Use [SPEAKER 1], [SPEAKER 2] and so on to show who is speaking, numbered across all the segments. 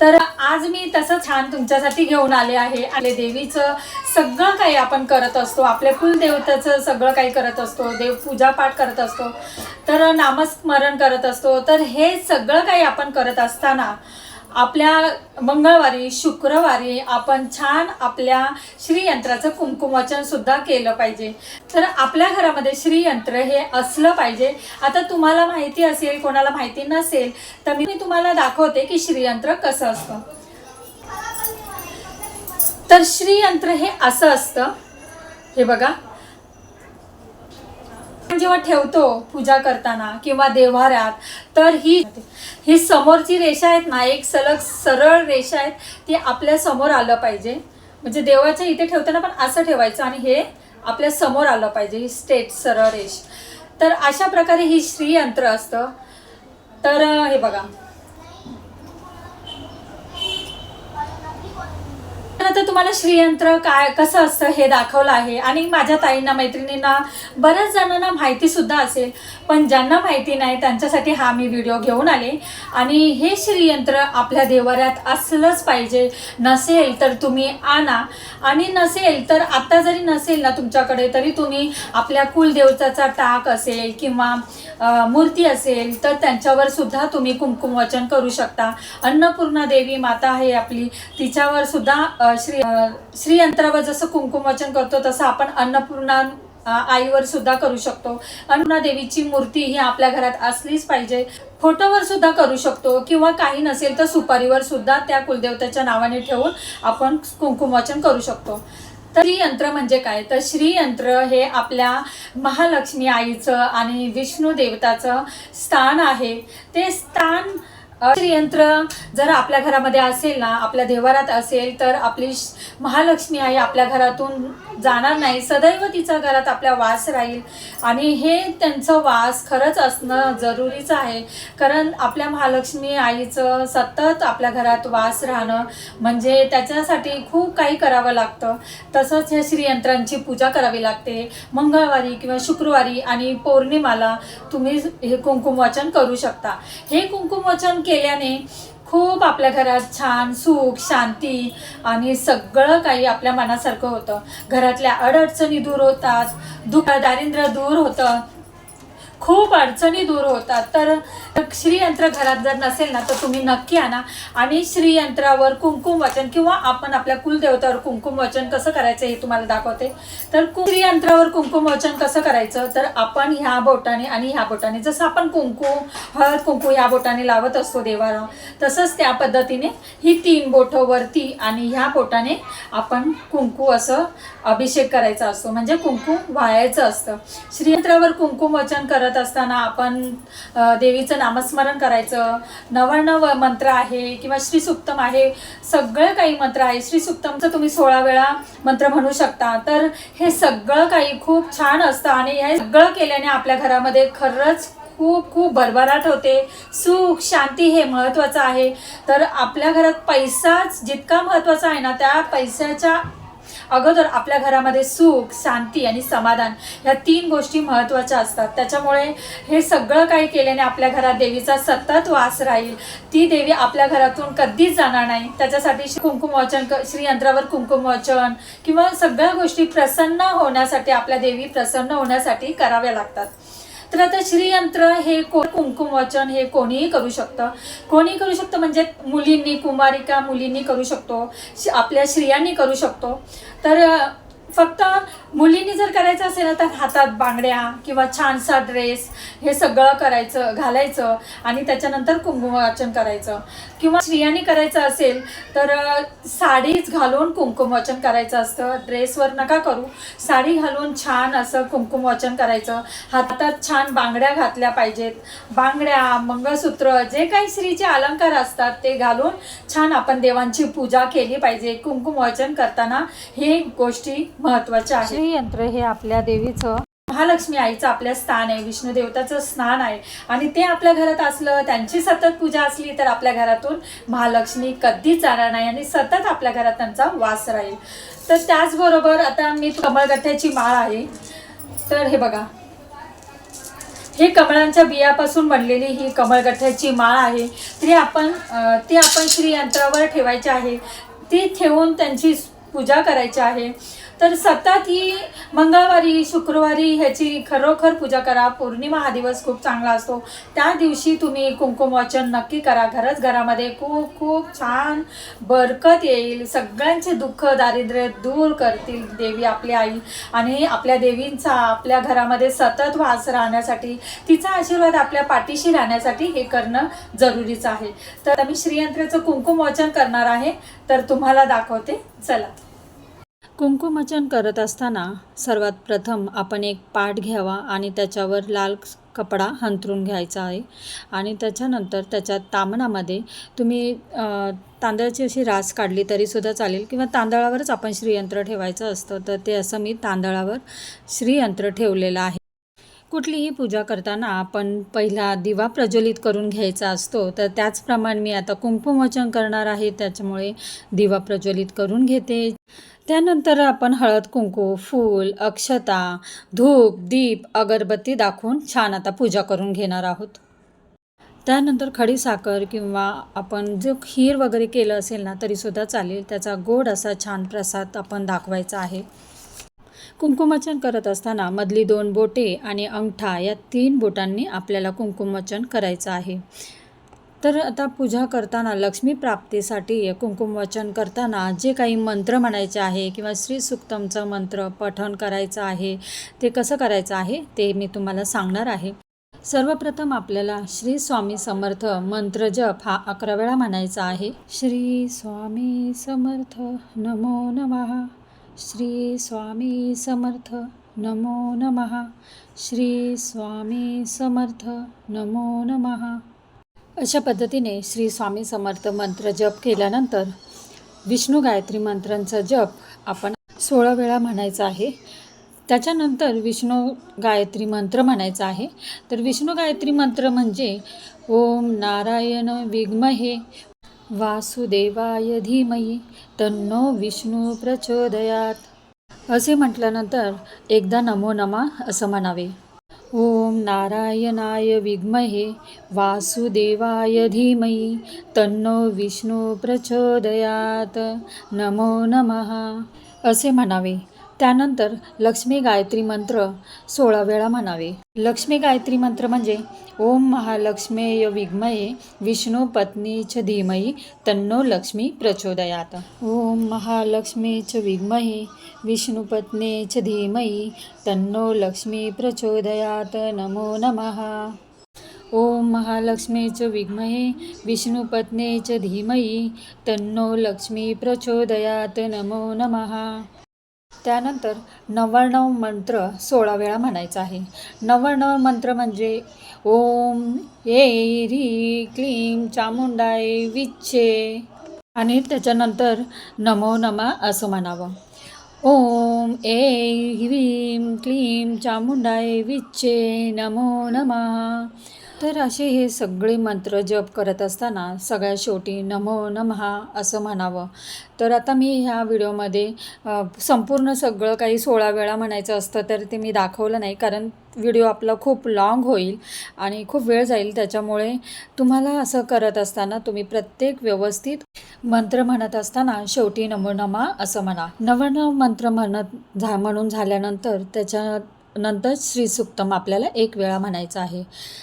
[SPEAKER 1] तर आज मी तसं छान तुमच्यासाठी घेऊन आले आहे. आणि देवीचं सगळं काही आपण करत असतो. आपल्या कुलदेवताचं सगळं काही करत असतो. देव पूजापाठ करत असतो. तर नामस्मरण करत असतो. तर हे सगळं काही आपण करत असताना आपल्या मंगळवारी शुक्रवारी आपण छान आपल्या श्रीयंत्राचं कुंकुमार्चन सुद्धा केलं पाहिजे. तर आपल्या घरामध्ये श्रीयंत्र हे असलं पाहिजे. आता तुम्हाला माहिती असेल कोणाला माहिती नसेल तर मी तुम्हाला दाखवते की श्रीयंत्र कसं असतं. तर श्रीयंत्र हे असं असतं. हे बघा. जेव्हा ठेवतो पूजा करताना किंवा देव्हाऱ्यात तर ही ही समोरची रेषा आहेत ना एक सलग सरळ रेषा आहेत ती आपल्यासमोर आलं पाहिजे. म्हणजे देवाच्या इथे ठेवताना पण असं ठेवायचं आणि हे आपल्यासमोर आलं पाहिजे ही स्टेट सरळ रेष. तर अशा प्रकारे ही श्रीयंत्र असतं. तर हे बघा. आता तुम्हाला श्रीयंत्र काय कसं असतं हे दाखवलं आहे. आणि माझ्या ताईंना मैत्रिणींना बऱ्याच जणांना माहिती सुद्धा असेल. पण ज्यांना माहिती नाही त्यांच्यासाठी हा मी व्हिडिओ घेऊन आले. आणि हे श्रीयंत्र आपल्या देवाऱ्यात असलंच पाहिजे. नसेल तर तुम्ही आणा. आणि नसेल तर आत्ता जरी नसेल ना तुमच्याकडे तरी तुम्ही आपल्या कुलदेवताचा टाक असेल किंवा मूर्ती असेल तर त्यांच्यावर सुद्धा तुम्ही कुमकुम वचन करू शकता. अन्नपूर्णा देवी माता आहे आपली तिच्यावर सुद्धा श्री श्री यंत्रावर श्रीयंत्रावर जसं कुंकुम वाचन करतो तसं आपण अन्नपूर्णा आईवर सुद्धा करू शकतो. अन्नपूर्णा देवीची मूर्ती ही आपल्या घरात असलीच पाहिजे. फोटोवर सुद्धा करू शकतो किंवा काही नसेल तर सुपारीवर सुद्धा त्या कुलदेवताच्या नावाने ठेवून आपण कुंकुम वाचन करू शकतो. तर श्रीयंत्र म्हणजे काय? तर श्रीयंत्र हे आपल्या महालक्ष्मी आईचं आणि विष्णू देवताचं स्थान आहे. ते स्थान यंत्र श्रीयंत्र जर आपल्या घरामध्ये असेल ना आपल्या देवारात असेल तर आपली महालक्ष्मी आई आपल्या घरातून जाणार नाही. सदैव तिचा घरात आपल्या वास राहील. आणि हे त्यांचं वास खरंच असणं जरुरीचं आहे. कारण आपल्या महालक्ष्मी आईचं सतत आपल्या घरात वास राहणं म्हणजे त्याच्यासाठी खूप काही करावं लागतं. तसंच ह्या श्रीयंत्रांची पूजा करावी लागते. मंगळवारी किंवा शुक्रवारी आणि पौर्णिमाला तुम्ही हे कुंकुम वचन करू शकता. हे कुंकुमवाचन केल्याने खूप आपल्या घरात छान सुख शांती आणि सगळं काही आपल्या मनासारखं होतं. घरातल्या अडअडचणी दूर होतात दुःख दारिद्र्य दूर होतं. खूप अडचणी दूर होतात. तर श्रीयंत्र घरात जर नसेल ना तर तुम्ही नक्की आणा. आणि श्रीयंत्रावर कुंकुम वचन किंवा आपण आपल्या कुलदेवतावर कुंकुम वचन कसं करायचं हे तुम्हाला दाखवते. तर श्रीयंत्रावर कुंकुम वचन कसं करायचं? तर आपण ह्या बोटाने आणि ह्या बोटाने जसं आपण कुंकू हळद कुंकू ह्या बोटाने लावत असतो देवाला तसंच त्या पद्धतीने ही तीन बोटं वरती आणि ह्या बोटाने आपण कुंकू असं अभिषेक करायचा असतो. म्हणजे कुंकू व्हायचं असतं. श्रीयंत्रावर कुंकुम वचन करत असताना आपण देवीचं नामस्मरण करायचं. नवनव मंत्र आहे किंवा श्री सुप्तम आहे. सगळं काही मंत्र आहे. श्रीसुक्तमचं तुम्ही सोळा वेळा मंत्र म्हणू शकता. तर हे सगळं काही खूप छान असतं आणि हे सगळं केल्याने आपल्या घरामध्ये खरंच खूप खूप भरभराट होते. सुख शांती हे महत्त्वाचं आहे. तर आपल्या घरात पैसाच जितका महत्त्वाचा आहे ना त्या पैशाच्या अगोदर आपल्या घरामध्ये सुख शांती आणि समाधान ह्या तीन गोष्टी महत्त्वाच्या असतात. त्याच्यामुळे हे सगळं काही केल्याने आपल्या घरात देवीचा सतत वास राहील. ती देवी आपल्या घरातून कधीच जाणार नाही. त्याच्यासाठी श्री कुंकुम श्रीयंत्रावर कुंकुमवाचन किंवा सगळ्या गोष्टी प्रसन्न होण्यासाठी आपल्या देवी प्रसन्न होण्यासाठी कराव्या लागतात. तर आता श्रीयंत्र हे को कुंकुम वाचन हे कोणीही करू शकतं. कोणी करू शकतं म्हणजे मुलींनी कुमारिका मुलींनी करू शकतो श- आपल्या स्त्रियांनी करू शकतो. तर फक्त मुलींनी जर करायचं असेल ना तर हातात बांगड्या किंवा छानसा ड्रेस हे सगळं करायचं घालायचं आणि त्याच्यानंतर कुंकुम वाचन करायचं. किंवा स्त्रियांनी करायचं असेल तर साडीच घालून कुंकुम वाचन करायचं असतं. ड्रेसवर नका करू. साडी घालून छान असं कुंकुम वाचन करायचं. हातात छान बांगड्या घातल्या पाहिजेत. बांगड्या मंगळसूत्र जे काही स्त्रीचे अलंकार असतात ते घालून छान आपण देवांची पूजा केली पाहिजे. कुंकुम वाचन करताना हे गोष्टी महत्त्वाच्या आहेत श्रीयंत्र हे आपल्या देवीचं महालक्ष्मी आईचं आपल्या स्थान आहे विष्णू देवताचं स्नान आहे. आणि ते आपल्या घरात असलं त्यांची सतत पूजा असली तर आपल्या घरातून महालक्ष्मी कधीच जाणार नाही आणि सतत आपल्या घरात त्यांचा वास राहील. तर त्याचबरोबर आता मी कमळगठ्याची माळ आहे. तर हे बघा. हे कमळांच्या बियापासून बनलेली ही कमळगठ्याची माळ आहे. ती आपण ती आपण श्रीयंत्रावर ठेवायची आहे. ती ठेवून त्यांची पूजा करायची आहे. तर सतत ही मंगळवारी शुक्रवारी ह्याची खरोखर पूजा करा. पौर्णिमा हा दिवस खूप चांगला असतो. त्या दिवशी तुम्ही कुंकुम वाचन नक्की करा. घरच घरामध्ये खूप खूप छान बरकत येईल. सगळ्यांचे दुःख दारिद्र्य दूर करतील देवी आपली आई. आणि आपल्या देवींचा आपल्या घरामध्ये सतत वास राहण्यासाठी तिचा आशीर्वाद आपल्या पाठीशी राहण्यासाठी हे करणं जरुरीचं आहे. तर मी श्रीयंत्राचं कुंकुम वाचन करणार आहे. तर तुम्हाला दाखवते. चला. कुंकुमचन करत असताना सर्वात प्रथम आपण एक पाठ घ्यावा आणि त्याच्यावर लाल कपडा हंतरून घ्यायचा आहे. आणि त्याच्यानंतर त्याच्या तामणामध्ये तुम्ही तांदळाची अशी रास काढली तरीसुद्धा चालेल किंवा तांदळावरच आपण श्रीयंत्र ठेवायचं असतं तर ते असं मी तांदळावर श्रीयंत्र ठेवलेलं आहे. कुठलीही पूजा करताना आपण पहिला दिवा प्रज्वलित करून घ्यायचा असतो तर त्याचप्रमाणे मी आता कुंकुमवचन करणार आहे त्याच्यामुळे दिवा प्रज्वलित करून घेते. त्यानंतर आपण हळद कुंकू फूल अक्षता धूप दीप अगरबत्ती दाखवून छान आता पूजा करून घेणार आहोत. त्यानंतर खडी साखर किंवा आपण जो खीर वगैरे केलं असेल ना तरीसुद्धा चालेल. त्याचा गोड असा छान प्रसाद आपण दाखवायचा आहे. कुंकुमचन करत असताना मधली दोन बोटे आणि अंगठा या तीन बोटांनी आपल्याला कुंकुमचन करायचं आहे. तर आता पूजा करताना लक्ष्मी प्राप्तीसाठी कुंकुमवचन करताना जे काही मंत्र म्हणायचे आहे किंवा श्री सुक्तमचं मंत्र पठण करायचं आहे ते कसं करायचं आहे ते मी तुम्हाला सांगणार आहे. सर्वप्रथम आपल्याला श्री स्वामी समर्थ मंत्र जप हा अकरा वेळा म्हणायचा आहे. श्री स्वामी समर्थ नमो नमः. श्री स्वामी समर्थ नमो नमः. श्री स्वामी समर्थ नमो नमः. अशा पद्धतीने श्री स्वामी समर्थ मंत्र जप केल्यानंतर विष्णू गायत्री मंत्रांचा जप आपण सोळा वेळा म्हणायचा आहे. त्याच्यानंतर विष्णू गायत्री मंत्र म्हणायचा आहे. तर विष्णू गायत्री मंत्र म्हणजे ओम नारायण विग्महे वासुदेवाय धीमयी तन्नो विष्णू प्रचोदयात. असे म्हटल्यानंतर एकदा नमो नमा असं म्हणावे. ओम नारायणाय विद्महे वासुदेवाय धीमयी तन्नो विष्णू प्रचोदयात. नमो नमः. असे म्हणावे. त्यानंतर लक्ष्मी गायत्री मंत्र सोळा वेळा म्हणावे. लक्ष्मी गायत्री मंत्र म्हणजे ओम महालक्ष्मेय विग्मये विष्णू पत्नीच धीमयी तन्नो लक्ष्मी प्रचोदयात. ओम महालक्ष्मीच विग्महे च धीमयी तन्नो लक्ष्मी प्रचोदयात. नमो नमः. ओम महालक्ष्मीच विग्महे च धीमयी तन्नो लक्ष्मी प्रचोदयात. नमो नमः. त्यानंतर नव्याण्णव मंत्र सोळा वेळा म्हणायचा आहे. नव्याण्णव मंत्र म्हणजे ओम ए री क्लीम चामुंडाय विच्छे. आणि त्याच्यानंतर नमो नमा असं म्हणावं. ओम ए ह्रीं क्लीं चामुंडाय विच्चे नमो नमः. तर असे हे सगळे मंत्र जप करत असताना सगळ्या शेवटी नमो नमः असं म्हणावं. तर आता मी ह्या व्हिडिओमध्ये संपूर्ण सगळं काही सोळा वेळा म्हणायचं असतं तर ते मी दाखवलं नाही कारण व्हिडिओ आपला खूप लाँग होईल आणि खूप वेळ जाईल त्याच्यामुळे तुम्हाला असं करत असताना तुम्ही प्रत्येक व्यवस्थित मंत्र म्हणत असताना शेवटी नमो नमा असं म्हणा. नवनव मंत्र म्हणत झा म्हणून झाल्यानंतर त्याच्या नंतर श्रीसुक्तम आपल्याला एक वेळा म्हणायचं आहे.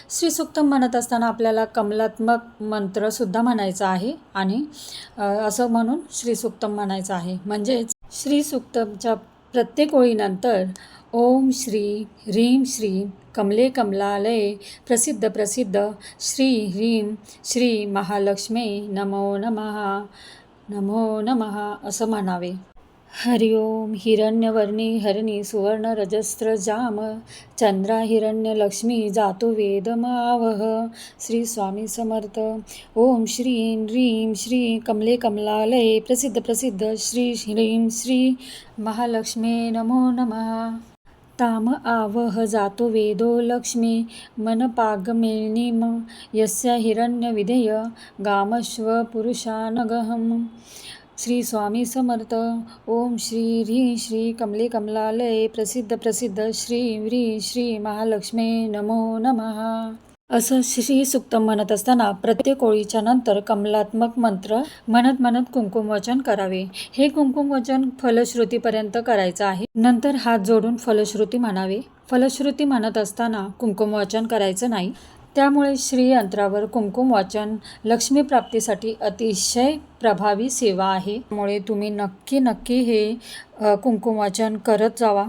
[SPEAKER 1] श्रीसुक्तम म्हणत असताना आपल्याला कमलात्मक मंत्रसुद्धा म्हणायचा आहे आणि असं म्हणून श्रीसुक्तम म्हणायचं आहे. म्हणजेच श्रीसुक्तमच्या प्रत्येक ओळीनंतर ओम श्री ह्रीम श्री कमले कमलालये प्रसिद्ध प्रसिद्ध श्री ह्रीम श्री महालक्ष्मी नमो नमः नमो नमः असं म्हणावे. हरि ओम हिरण्यवर्णी हरणी सुवर्ण रजस्त्र जाम चंद्रा हिरण्य लक्ष्मी जातो वेदमावह श्री स्वामी समर्थ। ओम श्रीं ह्रीं श्री कमले कमलालये प्रसिद्ध प्रसिद्ध श्री ह्रीं श्री महालक्ष्मी नमो नमः। ताम आवह जातो वेदो लक्ष्मी मनपागमेनिम यस्य हिरण्यविधेय गामश्वपुरुषानगहम श्री स्वामी समर्थ. ओम श्री ह्री श्री कमले कमलालय प्रसिद्ध प्रसिद्ध श्री व्री श्री महालक्ष्मी नमो नमः. असं श्री सुक्त म्हणत असताना प्रत्येक ओळीच्या नंतर कमलात्मक मंत्र म्हणत म्हणत कुंकुमवचन करावे. हे कुंकुमवचन फलश्रुतीपर्यंत करायचं आहे. नंतर हात जोडून फलश्रुती म्हणावे. फलश्रुती म्हणत असताना कुंकुमवचन करायचं नाही. त्यामुळे श्रीयंत्रावर कुमकुम वाचन लक्ष्मी प्राप्तीसाठी अतिशय प्रभावी सेवा आहे. त्यामुळे तुम्ही नक्की नक्की हे कुमकुम वाचन करत जावा.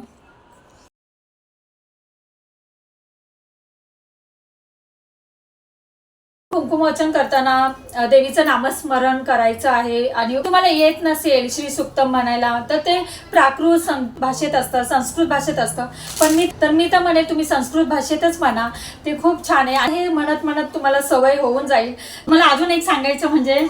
[SPEAKER 1] कुंकुमोचन करताना देवीचं नामस्मरण करायचं आहे आणि तुम्हाला येत नसेल श्री सुक्तम म्हणायला तर ते प्राकृत सं भाषेत असतं संस्कृत भाषेत असतं. पण मी तर मी तर म्हणेल तुम्ही संस्कृत भाषेतच म्हणा. ते खूप छान आहे. आणि म्हणत म्हणत तुम्हाला सवय होऊन जाईल. मला अजून एक सांगायचं म्हणजे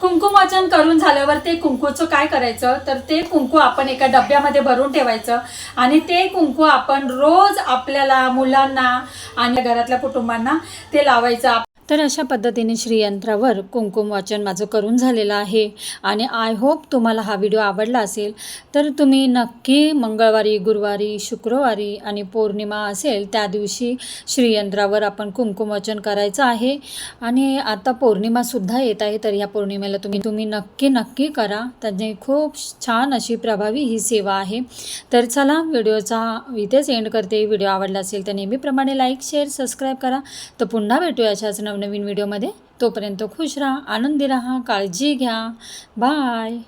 [SPEAKER 1] कुंकुमवाचन करून झाल्यावर ते कुंकूचं काय करायचं? तर ते कुंकू आपण एका डब्यामध्ये भरून ठेवायचं. आणि ते कुंकू आपण रोज आपल्याला मुलांना आणि घरातल्या कुटुंबांना ते लावायचं. तर अशा पद्धतीने श्रीयंत्रावर कुंकुम वाचन माझं करून झालेलं आहे. आणि आय होप तुम्हाला हा व्हिडिओ आवडला असेल तर तुम्ही नक्की मंगळवारी गुरुवारी शुक्रवारी आणि पौर्णिमा असेल त्या दिवशी श्रीयंत्रावर आपण कुंकुम वाचन करायचं आहे. आणि आता पौर्णिमासुद्धा येत आहे तर ह्या पौर्णिमेला तुम्ही तुम्ही नक्की नक्की करा. त्याने खूप छान अशी प्रभावी ही सेवा आहे. तर चला व्हिडिओचा इथेच एंड करते. व्हिडिओ आवडला असेल तर नेहमीप्रमाणे लाईक शेअर सबस्क्राईब करा. तर पुन्हा भेटूया अशाच नवनवीन व्हिडिओमध्ये. तोपर्यंत खुश राहा आनंदी राहा काळजी घ्या. बाय.